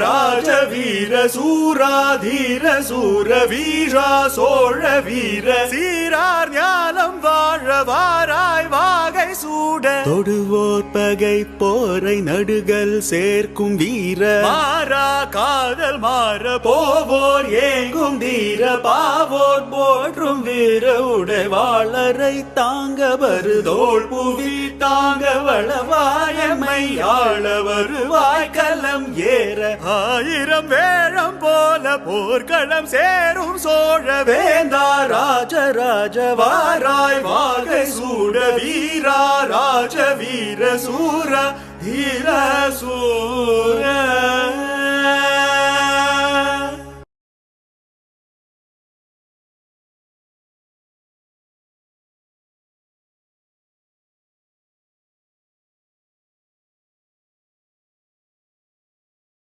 ராஜ வீர சூரா தீர சூர வீரா சோழ வீர சீரார் ஞானம் வாழ வாராய் வாகை சூட. தொடுவோர் பகை போரை நடுகள் சேர்க்கும் வீர. மாறா காதல் மாற போவோர் ஏங்கும் தீர பாவோர் போற்றும் வீர உடைவாளரை தாங்க வருதோள் புவி தாங்க வளவாயமை ஆள வருவாய் கலம் ஏற. ஆயிரம் வேழம் போல போர்க்களம் சேரும் சோழ வேந்தா. ராஜ ராஜ வாராய் வாகை சூட வீரா. ராஜ வீர சூர வீர சூர.